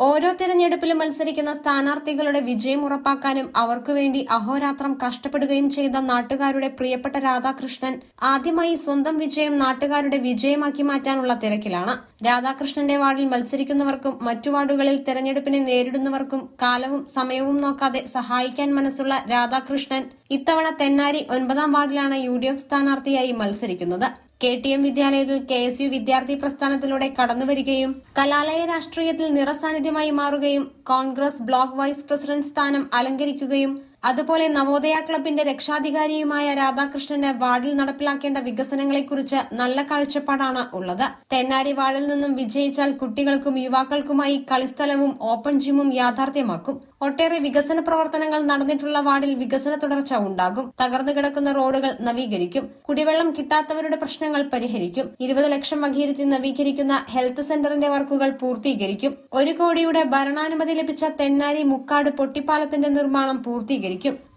ഓരോ തിരഞ്ഞെടുപ്പിലും മത്സരിക്കുന്ന സ്ഥാനാർത്ഥികളുടെ വിജയം ഉറപ്പാക്കാനും അവർക്കു വേണ്ടി അഹോരാത്രം കഷ്ടപ്പെടുകയും ചെയ്ത നാട്ടുകാരുടെ പ്രിയപ്പെട്ട രാധാകൃഷ്ണൻ ആദ്യമായി സ്വന്തം വിജയം നാട്ടുകാരുടെ വിജയമാക്കി മാറ്റാനുള്ള തിരക്കിലാണ്. രാധാകൃഷ്ണന്റെ വാർഡിൽ മത്സരിക്കുന്നവർക്കും മറ്റു വാർഡുകളിൽ തെരഞ്ഞെടുപ്പിനെ നേരിടുന്നവർക്കും കാലവും സമയവും നോക്കാതെ സഹായിക്കാൻ മനസ്സുള്ള രാധാകൃഷ്ണൻ ഇത്തവണ തെന്നാരി ഒൻപതാം വാർഡിലാണ് യു സ്ഥാനാർത്ഥിയായി മത്സരിക്കുന്നത്. കെ ടി എം വിദ്യാലയത്തിൽ കെ എസ് യു വിദ്യാർത്ഥി പ്രസ്ഥാനത്തിലൂടെ കടന്നുവരികയും കലാലയ രാഷ്ട്രീയത്തിൽ നിറസാന്നിധ്യമായി മാറുകയും കോൺഗ്രസ് ബ്ലോക്ക് വൈസ് പ്രസിഡന്റ് സ്ഥാനം അലങ്കരിക്കുകയും അതുപോലെ നവോദയ ക്ലബിന്റെ രക്ഷാധികാരിയുമായ രാധാകൃഷ്ണന് വാർഡിൽ നടപ്പിലാക്കേണ്ട വികസനങ്ങളെക്കുറിച്ച് നല്ല കാഴ്ചപ്പാടാണ് ഉള്ളത്. തെന്നാരി വാർഡിൽ നിന്നും വിജയിച്ചാൽ കുട്ടികൾക്കും യുവാക്കൾക്കുമായി കളിസ്ഥലവും ഓപ്പൺ ജിമ്മും യാഥാർത്ഥ്യമാക്കും. ഒട്ടേറെ വികസന പ്രവർത്തനങ്ങൾ നടന്നിട്ടുള്ള വാർഡിൽ വികസന തുടർച്ച ഉണ്ടാകും. തകർന്നു കിടക്കുന്ന റോഡുകൾ നവീകരിക്കും. കുടിവെള്ളം കിട്ടാത്തവരുടെ പ്രശ്നങ്ങൾ പരിഹരിക്കും. ഇരുപത് ലക്ഷം വകയിരുത്തി നവീകരിക്കുന്ന ഹെൽത്ത് സെന്ററിന്റെ വർക്കുകൾ പൂർത്തീകരിക്കും. ഒരു കോടിയുടെ ഭരണാനുമതി ലഭിച്ച തെന്നാരി മുക്കാട് പൊട്ടിപ്പാലത്തിന്റെ നിർമ്മാണം പൂർത്തീകരിക്കും.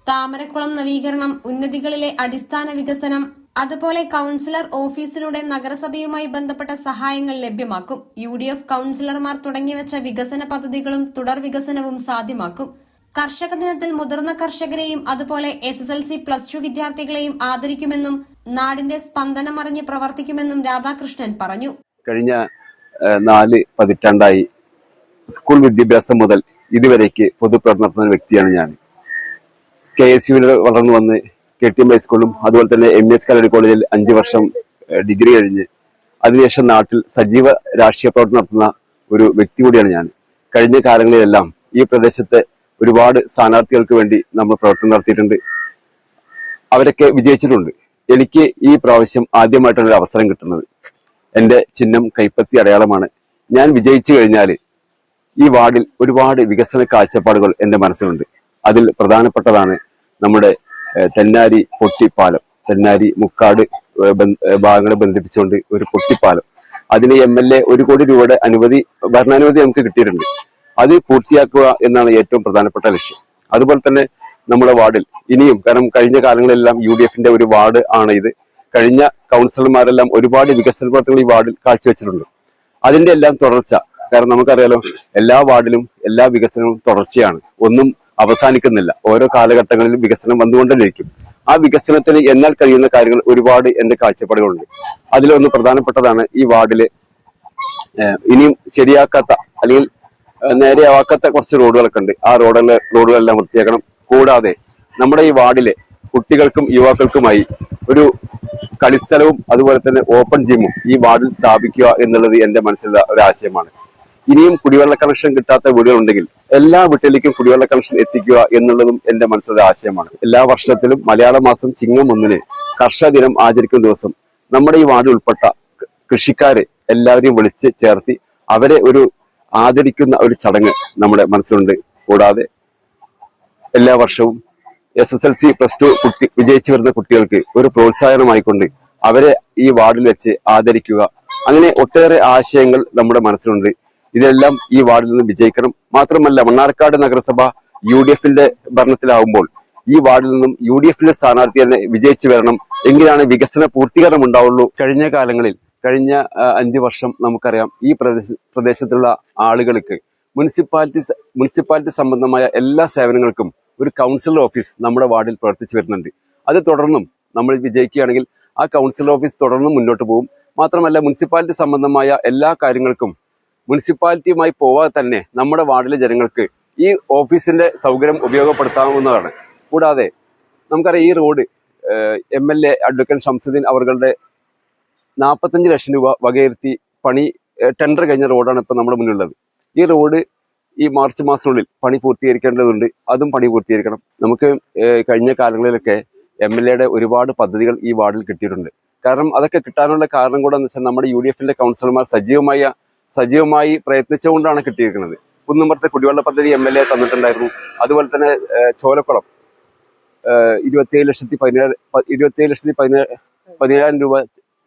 താമരക്കുളം നവീകരണം ഉന്നതികളിലെ അടിസ്ഥാന വികസനം അതുപോലെ കൌൺസിലർ ഓഫീസിലൂടെ നഗരസഭയുമായി ബന്ധപ്പെട്ട സഹായങ്ങൾ ലഭ്യമാക്കും. യു ഡി എഫ് കൌൺസിലർമാർ തുടങ്ങിവച്ച വികസന പദ്ധതികളും തുടർ വികസനവും സാധ്യമാക്കും. കർഷക ദിനത്തിൽ മുതിർന്ന കർഷകരെയും അതുപോലെ S S L C plus two വിദ്യാർത്ഥികളെയും ആദരിക്കുമെന്നും നാടിന്റെ സ്പന്ദനമറിഞ്ഞ് പ്രവർത്തിക്കുമെന്നും രാധാകൃഷ്ണൻ പറഞ്ഞു. കഴിഞ്ഞ നാല് പതിറ്റാണ്ടായി സ്കൂൾ വിദ്യാഭ്യാസം മുതൽ ഇതുവരേക്ക് പൊതുപ്രവർത്തന വ്യക്തിയാണ് ഞാൻ കെ എസ് യുവിൽ വളർന്നു വന്ന് കെ ടി എം ഹൈസ്കൂളും അതുപോലെ തന്നെ എം എസ് കലരി കോളേജിൽ അഞ്ച് വർഷം ഡിഗ്രി കഴിഞ്ഞ്. അതിനുശേഷം നാട്ടിൽ സജീവ രാഷ്ട്രീയ പ്രവർത്തനം നടത്തുന്ന ഒരു വ്യക്തി കൂടിയാണ് ഞാൻ. കഴിഞ്ഞ കാലങ്ങളിലെല്ലാം ഈ പ്രദേശത്തെ ഒരുപാട് സ്ഥാനാർത്ഥികൾക്ക് വേണ്ടി നമ്മൾ പ്രവർത്തനം നടത്തിയിട്ടുണ്ട്. അവരൊക്കെ വിജയിച്ചിട്ടുണ്ട്. എനിക്ക് ഈ പ്രാവശ്യം ആദ്യമായിട്ടാണ് ഒരു അവസരം കിട്ടുന്നത്. എന്റെ ചിഹ്നം കൈപ്പത്തി അടയാളമാണ്. ഞാൻ വിജയിച്ചു കഴിഞ്ഞാൽ ഈ വാർഡിൽ ഒരുപാട് വികസന കാഴ്ചപ്പാടുകൾ എന്റെ മനസ്സിലുണ്ട്. അതിൽ പ്രധാനപ്പെട്ടതാണ് നമ്മുടെ തെന്നാരി പൊട്ടിപ്പാലം. തെന്നാരി മുക്കാട് ഭാഗങ്ങളെ ബന്ധിപ്പിച്ചുകൊണ്ട് ഒരു പൊട്ടിപ്പാലം. അതിന് എം എൽ എ ഒരു കോടി രൂപയുടെ അനുമതി ഭരണാനുമതി നമുക്ക് കിട്ടിയിട്ടുണ്ട്. അത് പൂർത്തിയാക്കുക എന്നാണ് ഏറ്റവും പ്രധാനപ്പെട്ട ലക്ഷ്യം. അതുപോലെ തന്നെ നമ്മുടെ വാർഡിൽ ഇനിയും കാരണം കഴിഞ്ഞ കാലങ്ങളിലെല്ലാം യു ഡി എഫിന്റെ ഒരു വാർഡ് ആണ് ഇത്. കഴിഞ്ഞ കൗൺസിലർമാരെല്ലാം ഒരുപാട് വികസന പ്രവർത്തനങ്ങൾ ഈ വാർഡിൽ കാഴ്ചവെച്ചിട്ടുണ്ട്. അതിന്റെ എല്ലാം തുടർച്ച കാരണം നമുക്കറിയാലോ എല്ലാ വാർഡിലും എല്ലാ വികസനവും തുടർച്ചയാണ്. ഒന്നും അവസാനിക്കുന്നില്ല. ഓരോ കാലഘട്ടങ്ങളിലും വികസനം വന്നുകൊണ്ടേയിരിക്കും. ആ വികസനത്തിന് എന്നാൽ കഴിയുന്ന കാര്യങ്ങൾ ഒരുപാട് എന്റെ കാഴ്ചപ്പാടുകളുണ്ട്. അതിലൊന്ന് പ്രധാനപ്പെട്ടതാണ് ഈ വാർഡിൽ ഇനിയും ശരിയാക്കാത്ത അല്ലെങ്കിൽ നേരെ നേരെയാവാക്കാത്ത കുറച്ച് റോഡുകളൊക്കെ ഉണ്ട്. ആ റോഡുകളിലെ റോഡുകളെല്ലാം വൃത്തിയാക്കണം. കൂടാതെ നമ്മുടെ ഈ വാർഡിലെ കുട്ടികൾക്കും യുവാക്കൾക്കുമായി ഒരു കളിസ്ഥലവും അതുപോലെ തന്നെ ഓപ്പൺ ജിമ്മും ഈ വാർഡിൽ സ്ഥാപിക്കുക എന്നുള്ളത് എന്റെ മനസ്സിലുള്ള ഒരു ആശയമാണ്. ഇനിയും കുടിവെള്ള കണക്ഷൻ കിട്ടാത്ത വീടുകളുണ്ടെങ്കിൽ എല്ലാ വീട്ടിലേക്കും കുടിവെള്ള കണക്ഷൻ എത്തിക്കുക എന്നുള്ളതും എന്റെ മനസ്സിലെ ആശയമാണ്. എല്ലാ വർഷത്തിലും മലയാള മാസം ചിങ്ങം ഒന്നിന് കർഷക ദിനം ആചരിക്കുന്ന ദിവസം നമ്മുടെ ഈ വാർഡിൽ ഉൾപ്പെട്ട കൃഷിക്കാരെ എല്ലാവരെയും വിളിച്ച് ചേർത്തി അവരെ ഒരു ആദരിക്കുന്ന ഒരു ചടങ്ങ് നമ്മുടെ മനസ്സിലുണ്ട്. കൂടാതെ എല്ലാ വർഷവും S S L C plus two കുട്ടി വിജയിച്ചു വരുന്ന കുട്ടികൾക്ക് ഒരു പ്രോത്സാഹനമായിക്കൊണ്ട് അവരെ ഈ വാർഡിൽ വെച്ച് ആദരിക്കുക. അങ്ങനെ ഒട്ടേറെ ആശയങ്ങൾ നമ്മുടെ മനസ്സിലുണ്ട്. ഇതെല്ലാം ഈ വാർഡിൽ നിന്ന് വിജയിക്കണം. മാത്രമല്ല മണ്ണാർക്കാട് നഗരസഭ യു ഡി എഫിന്റെ ഭരണത്തിലാവുമ്പോൾ ഈ വാർഡിൽ നിന്നും യു ഡി എഫിന്റെ സ്ഥാനാർത്ഥി തന്നെ വിജയിച്ചു വരണം. എങ്കിലാണ് വികസന പൂർത്തീകരണം ഉണ്ടാവുള്ളൂ. കഴിഞ്ഞ കാലങ്ങളിൽ കഴിഞ്ഞ അഞ്ചു വർഷം നമുക്കറിയാം ഈ പ്രദേശ പ്രദേശത്തുള്ള ആളുകൾക്ക് മുനിസിപ്പാലിറ്റി മുനിസിപ്പാലിറ്റി സംബന്ധമായ എല്ലാ സേവനങ്ങൾക്കും ഒരു കൗൺസിൽ ഓഫീസ് നമ്മുടെ വാർഡിൽ പ്രവർത്തിച്ചു വരുന്നുണ്ട്. അത് തുടർന്നും നമ്മൾ വിജയിക്കുകയാണെങ്കിൽ ആ കൗൺസിൽ ഓഫീസ് തുടർന്നും മുന്നോട്ട് പോകും. മാത്രമല്ല മുനിസിപ്പാലിറ്റി സംബന്ധമായ എല്ലാ കാര്യങ്ങൾക്കും മുനിസിപ്പാലിറ്റിയുമായി പോവാതെ തന്നെ നമ്മുടെ വാർഡിലെ ജനങ്ങൾക്ക് ഈ ഓഫീസിന്റെ സൗകര്യം ഉപയോഗപ്പെടുത്താവുന്നതാണ്. കൂടാതെ നമുക്കറിയാം ഈ road M L A advocate Shamsuddin അവരുടെ നാൽപ്പത്തഞ്ച് ലക്ഷം രൂപ വകയിരുത്തി പണി ടെൻഡർ കഴിഞ്ഞ റോഡാണ് ഇപ്പം നമ്മുടെ മുന്നിലുള്ളത്. ഈ റോഡ് ഈ മാർച്ച് മാസത്തിനുള്ളിൽ പണി പൂർത്തീകരിക്കേണ്ടതുണ്ട്. അതും പണി പൂർത്തീകരിക്കണം. നമുക്ക് കഴിഞ്ഞ കാലങ്ങളിലൊക്കെ എം എൽ എയുടെ ഒരുപാട് പദ്ധതികൾ ഈ വാർഡിൽ കിട്ടിയിട്ടുണ്ട്. കാരണം അതൊക്കെ കിട്ടാനുള്ള കാരണം കൂടെ എന്ന് വെച്ചാൽ നമ്മുടെ യു ഡി എഫിന്റെ കൗൺസിലർമാർ സജീവമായ സജീവമായി പ്രയത്നിച്ചുകൊണ്ടാണ് കിട്ടിയിരിക്കുന്നത്. കുന്നുമ്പുറത്തെ കുടിവെള്ള പദ്ധതി എം എൽ എ തന്നിട്ടുണ്ടായിരുന്നു. അതുപോലെ തന്നെ ചോലക്കുളം ഇരുപത്തിയേഴ് ലക്ഷത്തി പതിനേഴ് ഇരുപത്തിയേഴ് ലക്ഷത്തി പതിനേഴ് പതിനേഴായിരം രൂപ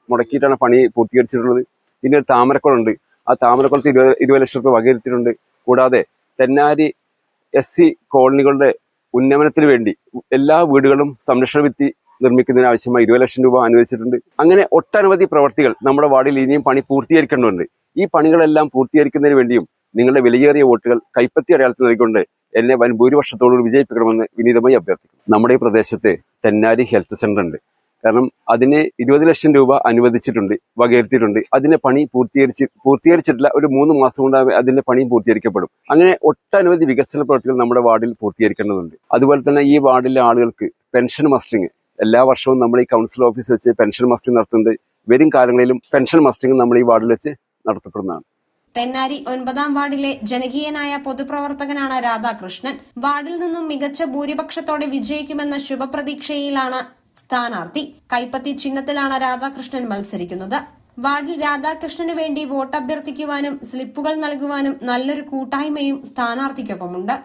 മുടക്കിയിട്ടാണ് പണി പൂർത്തീകരിച്ചിട്ടുള്ളത്. പിന്നെ ഒരു താമരക്കുളമുണ്ട്. ആ താമരക്കുളത്ത് ഇരുപത് ഇരുപത് ലക്ഷം രൂപ വകയിരുത്തിയിട്ടുണ്ട്. കൂടാതെ തെന്നാരി എസ് സി കോളനികളുടെ ഉന്നമനത്തിന് വേണ്ടി എല്ലാ വീടുകളും സംരക്ഷണ ഭിത്തി നിർമ്മിക്കുന്നതിന് ആവശ്യമായി ഇരുപത് ലക്ഷം രൂപ അനുവദിച്ചിട്ടുണ്ട്. അങ്ങനെ ഒട്ടനവധി പ്രവർത്തികൾ നമ്മുടെ വാർഡിൽ ഇനിയും പണി പൂർത്തീകരിക്കേണ്ടതുണ്ട്. ഈ പണികളെല്ലാം പൂർത്തീകരിക്കുന്നതിന് വേണ്ടിയും നിങ്ങളുടെ വിലയേറിയ വോട്ടുകൾ കൈപ്പത്തി അടയാളത്തിൽ നൽകിക്കൊണ്ട് എന്നെ വൻ ഭൂരിപക്ഷത്തോടുകൂടി വിജയിപ്പിക്കണമെന്ന് വിനീതമായി അഭ്യർത്ഥിക്കുന്നു. നമ്മുടെ ഈ പ്രദേശത്ത് തെന്നാരി ഹെൽത്ത് സെന്റർ ഉണ്ട്. കാരണം അതിന് ഇരുപത് ലക്ഷം രൂപ അനുവദിച്ചിട്ടുണ്ട് വകയിരുത്തിയിട്ടുണ്ട്. അതിന്റെ പണി പൂർത്തീകരിച്ച് പൂർത്തീകരിച്ചിട്ടില്ല. ഒരു മൂന്ന് മാസം കൊണ്ട് അതിന്റെ പണി പൂർത്തീകരിക്കപ്പെടും. അങ്ങനെ ഒട്ടനവധി വികസന പ്രവർത്തികൾ നമ്മുടെ വാർഡിൽ പൂർത്തീകരിക്കേണ്ടതുണ്ട്. അതുപോലെ തന്നെ ഈ വാർഡിലെ ആളുകൾക്ക് പെൻഷൻ മസ്റ്റിംഗ്. എല്ലാ വർഷവും നമ്മൾ ഈ കൗൺസിൽ ഓഫീസ് വെച്ച് പെൻഷൻ മസ്റ്റിംഗ് നടത്തുന്നുണ്ട്. വരും കാലങ്ങളിലും പെൻഷൻ മസ്റ്റിംഗ് നമ്മൾ ഈ വാർഡിൽ വെച്ച് നടത്തപ്പെടുന്നതാണ്. തെന്നാരി ഒൻപതാം വാർഡിലെ ജനകീയനായ പൊതുപ്രവർത്തകനാണ് രാധാകൃഷ്ണൻ. വാർഡിൽ നിന്നും മികച്ച ഭൂരിപക്ഷത്തോടെ വിജയിക്കുമെന്ന ശുഭപ്രതീക്ഷയിലാണ് സ്ഥാനാർത്ഥി. കൈപ്പത്തി ചിഹ്നത്തിലാണ് രാധാകൃഷ്ണൻ മത്സരിക്കുന്നത്. വാർഡിൽ രാധാകൃഷ്ണന് വേണ്ടി വോട്ട് അഭ്യർത്ഥിക്കുവാനും സ്ലിപ്പുകൾ നൽകുവാനും നല്ലൊരു കൂട്ടായ്മയും സ്ഥാനാർത്ഥിക്കൊപ്പമുണ്ട്.